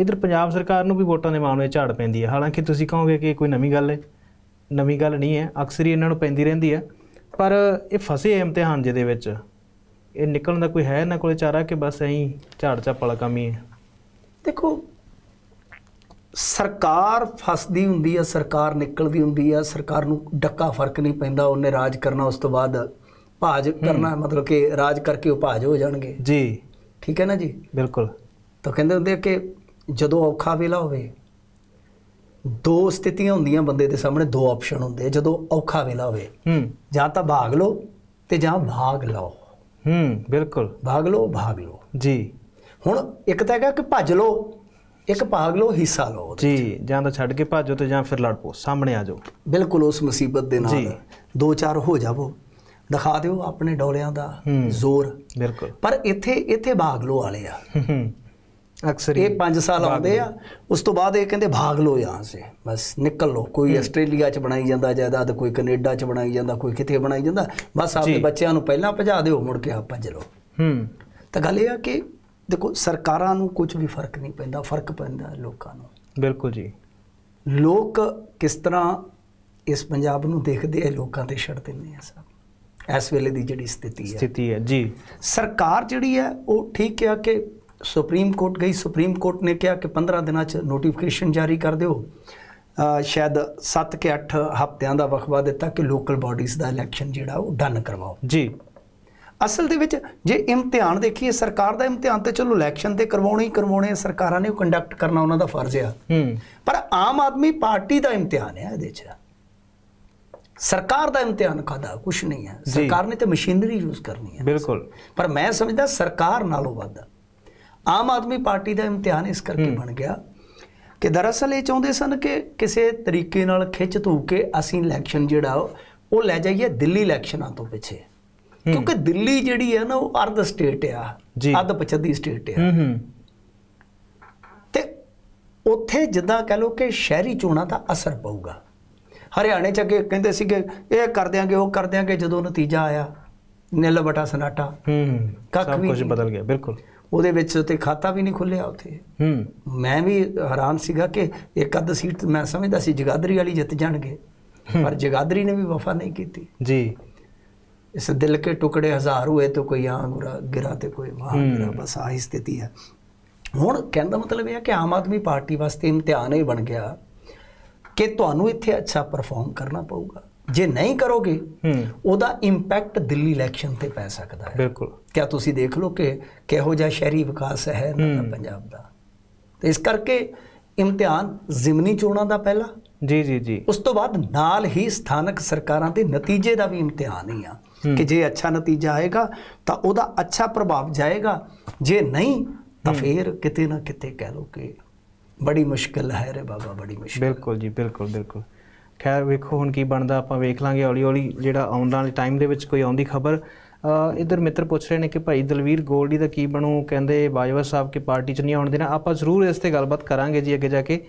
ਇਧਰ ਪੰਜਾਬ ਸਰਕਾਰ ਨੂੰ ਵੀ ਵੋਟਾਂ ਦੇ ਮਾਮਲੇ ਝਾੜ ਪੈਂਦੀ ਹੈ। ਹਾਲਾਂਕਿ ਤੁਸੀਂ ਕਹੋਗੇ ਕਿ ਕੋਈ ਨਵੀਂ ਗੱਲ ਹੈ। ਨਵੀਂ ਗੱਲ ਨਹੀਂ ਹੈ। ਅਕਸਰ ਹੀ ਇਹਨਾਂ ਨੂੰ ਪੈਂਦੀ ਰਹਿੰਦੀ ਹੈ। ਪਰ ਇਹ ਫਸੇ ਇਮਤਿਹਾਨ ਜਿਹਦੇ ਵਿੱਚ। ਇਹ ਨਿਕਲਣ ਦਾ ਕੋਈ ਹੈ ਇਹਨਾਂ ਕੋਲੇ ਚਾਰਾ ਕਿ ਬਸ ਐਂ ਝਾੜ ਝਾਪ ਵਾਲਾ ਕੰਮ ਹੀ ਹੈ? ਦੇਖੋ ਸਰਕਾਰ ਫਸਦੀ ਹੁੰਦੀ ਆ ਸਰਕਾਰ ਨਿਕਲਦੀ ਹੁੰਦੀ ਆ ਸਰਕਾਰ ਨੂੰ ਡੱਕਾ ਫ਼ਰਕ ਨਹੀਂ ਪੈਂਦਾ ਉਹਨੇ ਰਾਜ ਕਰਨਾ ਉਸ ਤੋਂ ਬਾਅਦ ਭਾਜ ਕਰਨਾ ਮਤਲਬ ਕਿ ਰਾਜ ਕਰਕੇ ਉਹ ਭਾਜ ਹੋ ਜਾਣਗੇ। ਜੀ। ਠੀਕ ਹੈ ਨਾ ਜੀ? ਬਿਲਕੁਲ। ਤਾਂ ਕਹਿੰਦੇ ਹੁੰਦੇ ਕਿ ਜਦੋਂ ਔਖਾ ਵੇਲਾ ਹੋਵੇ ਦੋ ਸਥਿਤੀਆਂ ਹੁੰਦੀਆਂ ਬੰਦੇ ਦੇ ਸਾਹਮਣੇ ਦੋ ਆਪਸ਼ਨ ਹੁੰਦੇ ਆ ਜਦੋਂ ਔਖਾ ਵੇਲਾ ਹੋਵੇ। ਹੂੰ। ਜਾਂ ਤਾਂ ਭਾਗ ਲਓ ਤੇ ਜਾਂ ਭਾਗ ਲਓ। ਹੂੰ ਬਿਲਕੁਲ। ਭਾਗ ਲਓ ਭਾਗ ਲਓ। ਜੀ। ਹੁਣ ਇੱਕ ਤਾਂ ਹੈਗਾ ਕਿ ਭੱਜ ਲਓ ਇੱਕ ਭਾਗ ਲਓ ਹਿੱਸਾ ਲਓ। ਜੀ ਜਾਂ ਤਾਂ ਛੱਡ ਕੇ ਭਾਜੋ ਤੇ ਜਾਂ ਫਿਰ ਲੜ ਪਓ ਸਾਹਮਣੇ ਆ ਜਾਓ। ਬਿਲਕੁਲ ਉਸ ਮੁਸੀਬਤ ਦੇ। ਨਾਲ ਦੋ ਚਾਰ ਹੋ ਜਾਵੋ। ਦਿਖਾ ਦਿਓ ਆਪਣੇ ਡੋਲਿਆਂ ਦਾ। ਜ਼ੋਰ। ਬਿਲਕੁਲ। ਪਰ ਇੱਥੇ ਇੱਥੇ ਭਾਗ ਲਓ ਵਾਲੇ ਆ। ਅਕਸਰ ਹੀ ਇਹ 5 ਸਾਲ ਆਉਂਦੇ ਆ। ਉਸ ਤੋਂ ਬਾਅਦ ਇਹ ਕਹਿੰਦੇ ਭਾਗ ਲਓ ਯਹਾਂ ਸੇ। ਬਸ ਨਿਕਲ। ਲਓ ਕੋਈ ਆਸਟ੍ਰੇਲੀਆ ਚ ਬਣਾਈ ਜਾਂਦਾ ਜਾਇਦਾਦ ਕੋਈ ਕੈਨੇਡਾ ਚ ਬਣਾਈ ਜਾਂਦਾ ਕੋਈ ਕਿਤੇ ਬਣਾਈ ਜਾਂਦਾ। ਬਸ ਆਪਣੇ। ਬੱਚਿਆਂ ਨੂੰ ਪਹਿਲਾਂ ਭਜਾ ਦਿਓ ਮੁੜ ਕੇ ਆਪ ਭੱਜ ਲਓ। ਹੂੰ। ਤਾਂ ਗੱਲ ਇਹ ਆ ਕਿ ਦੇਖੋ ਸਰਕਾਰਾਂ ਨੂੰ ਕੁਝ ਵੀ ਫ਼ਰਕ ਨਹੀਂ ਪੈਂਦਾ ਫ਼ਰਕ ਪੈਂਦਾ ਲੋਕਾਂ ਨੂੰ। ਬਿਲਕੁਲ ਜੀ। ਲੋਕ ਕਿਸ ਤਰ੍ਹਾਂ ਇਸ ਪੰਜਾਬ ਨੂੰ ਦੇਖਦੇ ਆ ਲੋਕਾਂ ਤੇ ਛੱਡ ਦਿੰਦੇ ਆ ਸਭ। ਇਸ ਵੇਲੇ ਦੀ ਜਿਹੜੀ ਸਥਿਤੀ ਹੈ। ਸਥਿਤੀ ਹੈ ਜੀ। ਸਰਕਾਰ ਜਿਹੜੀ ਹੈ ਉਹ ਠੀਕ ਕਿਹਾ ਕਿ ਸੁਪਰੀਮ ਕੋਰਟ ਗਈ ਸੁਪਰੀਮ ਕੋਰਟ ਨੇ ਕਿਹਾ ਕਿ 15 ਦਿਨਾਂ ਚ ਨੋਟੀਫਿਕੇਸ਼ਨ ਜਾਰੀ ਕਰ ਦਿਓ। ਸ਼ਾਇਦ 7 ਕਿ 8 ਹਫ਼ਤਿਆਂ ਦਾ ਵਕਫਾ ਦਿੱਤਾ ਕਿ ਲੋਕਲ ਬਾਡੀਜ਼ ਦਾ ਇਲੈਕਸ਼ਨ ਜਿਹੜਾ ਉਹ ਡਨ ਕਰਵਾਓ। ਜੀ। ਅਸਲ ਦੇ ਵਿੱਚ ਜੇ ਇਮਤਿਹਾਨ ਦੇਖੀਏ ਸਰਕਾਰ ਦਾ ਇਮਤਿਹਾਨ ਤੇ ਚਲੋ ਇਲੈਕਸ਼ਨ ਤੇ ਕਰਵਾਉਣੇ ਹੀ ਕਰਵਾਉਣੇ ਸਰਕਾਰਾਂ ਨੇ ਉਹ ਕੰਡਕਟ ਕਰਨਾ ਉਹਨਾਂ ਦਾ ਫਰਜ਼ ਆ। ਪਰ ਆਮ ਆਦਮੀ ਪਾਰਟੀ ਦਾ ਇਮਤਿਹਾਨ ਹੈ ਇਹਦੇ 'ਚ। ਸਰਕਾਰ ਦਾ ਇਮਤਿਹਾਨ ਕਾਦਾ ਕੁਝ ਨਹੀਂ ਹੈ। ਸਰਕਾਰ ਨੇ ਤੇ ਮਸ਼ੀਨਰੀ ਯੂਜ਼ ਕਰਨੀ ਹੈ ਬਿਲਕੁਲ। ਪਰ ਮੈਂ ਸਮਝਦਾ ਸਰਕਾਰ ਨਾਲੋਂ ਵੱਧ ਆਮ ਆਦਮੀ ਪਾਰਟੀ ਦਾ ਇਮਤਿਹਾਨ ਇਸ ਕਰਕੇ ਬਣ ਗਿਆ ਕਿ ਦਰਅਸਲ ਇਹ ਚਾਹੁੰਦੇ ਸਨ ਕਿ ਕਿਸੇ ਤਰੀਕੇ ਨਾਲ ਖਿੱਚ ਧੂ ਕੇ ਅਸੀਂ ਇਲੈਕਸ਼ਨ ਜਿਹੜਾ ਉਹ- ਲੈ ਜਾਈਏ ਦਿੱਲੀ ਇਲੈਕਸ਼ਨਾਂ ਤੋਂ ਪਿੱਛੇ। ਕਿਉਂਕਿ ਦਿੱਲੀ ਜਿਹੜੀ ਹੈ ਨਾ ਉਹ ਅਰਧ ਸਟੇਟ ਆ। ਅੱਧ ਪਛੱਦੀ ਸਟੇਟ ਆ। ਤੇ ਉੱਥੇ ਜਿੱਦਾਂ ਕਹ ਲਓ ਕਿ ਸ਼ਹਿਰੀ ਚੋਣਾਂ ਦਾ ਅਸਰ ਪਊਗਾ। ਹਰਿਆਣੇ ਚ ਅੱਗੇ ਕਹਿੰਦੇ ਸੀਗੇ ਇਹ ਕਰ ਦਿਆਂਗੇ ਉਹ ਕਰ ਦਿਆਂਗੇ ਜਦੋਂ ਨਤੀਜਾ ਆਇਆ ਨਿਲ ਬਟਾ ਸਨਾਟਾ। ਹੂੰ ਕੱਖ ਵੀ ਕੁਝ। ਬਦਲ ਗਿਆ ਬਿਲਕੁਲ। ਉਹਦੇ ਵਿੱਚ ਤੇ ਖਾਤਾ ਵੀ ਨਹੀਂ ਖੁੱਲਿਆ ਉੱਥੇ। ਹੂੰ। ਮੈਂ ਵੀ ਹੈਰਾਨ ਸੀਗਾ ਕਿ ਇੱਕ ਅੱਧ ਸੀਟ ਮੈਂ ਸਮਝਦਾ ਸੀ ਜਗਾਦਰੀ ਵਾਲੀ ਜਿੱਤ ਜਾਣਗੇ ਪਰ ਜਗਾਦਰੀ ਨੇ ਵੀ ਵਫਾ ਨਹੀਂ ਕੀਤੀ। ਜੀ। ਇਸ ਦਿਲ ਕੇ ਟੁਕੜੇ ਹਜ਼ਾਰ ਹੋਏ ਤਾਂ ਕੋਈ ਆਂ ਗਿਰਾ ਤੇ ਕੋਈ ਵਾਹ ਗਿਰਾ ਬਸ ਆਹੀ ਸਥਿਤੀ ਹੈ। ਹੁਣ ਕਹਿਣ ਦਾ ਮਤਲਬ ਇਹ ਹੈ ਕਿ ਆਮ ਆਦਮੀ ਪਾਰਟੀ ਵਾਸਤੇ ਇਮਤਿਹਾਨ ਹੀ ਬਣ ਗਿਆ ਕਿ ਤੁਹਾਨੂੰ ਇੱਥੇ ਅੱਛਾ ਪਰਫਾਰਮ ਕਰਨਾ ਪਊਗਾ। ਜੇ ਨਹੀਂ ਕਰੋਗੇ ਹੂੰ। ਉਹਦਾ ਇੰਪੈਕਟ ਦਿੱਲੀ ਇਲੈਕਸ਼ਨ ਤੇ ਪੈ ਸਕਦਾ ਹੈ। ਬਿਲਕੁਲ। ਕਿਆ ਤੁਸੀਂ ਦੇਖ ਲਓ ਕਿ ਕਿਹੋ ਜਿਹਾ ਸ਼ਹਿਰੀ ਵਿਕਾਸ ਹੈ। ਪੰਜਾਬ ਦਾ। ਤੇ ਇਸ ਕਰਕੇ ਇਮਤਿਹਾਨ ਜ਼ਿਮਨੀ ਚੋਣਾਂ ਦਾ ਪਹਿਲਾ। ਜੀ ਜੀ ਜੀ। ਉਸ ਤੋਂ ਬਾਅਦ ਨਾਲ ਹੀ ਸਥਾਨਕ ਸਰਕਾਰਾਂ ਦੇ ਨਤੀਜੇ ਦਾ ਵੀ ਇਮਤਿਹਾਨ ਹੀ ਆ। ਕਿ ਜੇ ਅੱਛਾ ਨਤੀਜਾ ਆਏਗਾ ਤਾਂ ਉਹਦਾ ਅੱਛਾ ਪ੍ਰਭਾਵ ਜਾਏਗਾ। ਜੇ ਨਹੀਂ ਤਾਂ ਫਿਰ ਕਿਤੇ ਨਾ ਕਿਤੇ ਕਹਿ ਲਓ ਕਿ ਬੜੀ ਮੁਸ਼ਕਲ ਹੈ ਰੇ ਬਾਬਾ ਬੜੀ ਮੁਸ਼ਕਲ। ਬਿਲਕੁਲ ਜੀ ਬਿਲਕੁਲ ਬਿਲਕੁਲ। ਖੈਰ ਵੇਖੋ ਹੁਣ ਕੀ ਬਣਦਾ, ਆਪਾਂ ਵੇਖ ਲਾਂਗੇ ਹੌਲੀ ਹੌਲੀ ਜਿਹੜਾ ਆਉਣ ਵਾਲੇ ਟਾਈਮ ਦੇ ਵਿੱਚ ਕੋਈ ਆਉਂਦੀ ਖਬਰ। ਇਧਰ ਮਿੱਤਰ ਪੁੱਛ ਰਹੇ ਨੇ ਕਿ ਭਾਈ ਦਲਵੀਰ ਗੋਲਡੀ ਦਾ ਕੀ ਬਣੂ? ਕਹਿੰਦੇ ਬਾਜਵਾ ਸਾਹਿਬ ਕੀ ਪਾਰਟੀ ਚ ਨਹੀਂ ਆਉਣ ਦੇਣਾ। ਆਪਾਂ ਜ਼ਰੂਰ ਇਸ ਤੇ ਗੱਲਬਾਤ ਕਰਾਂਗੇ ਜੀ ਅੱਗੇ ਜਾ ਕੇ।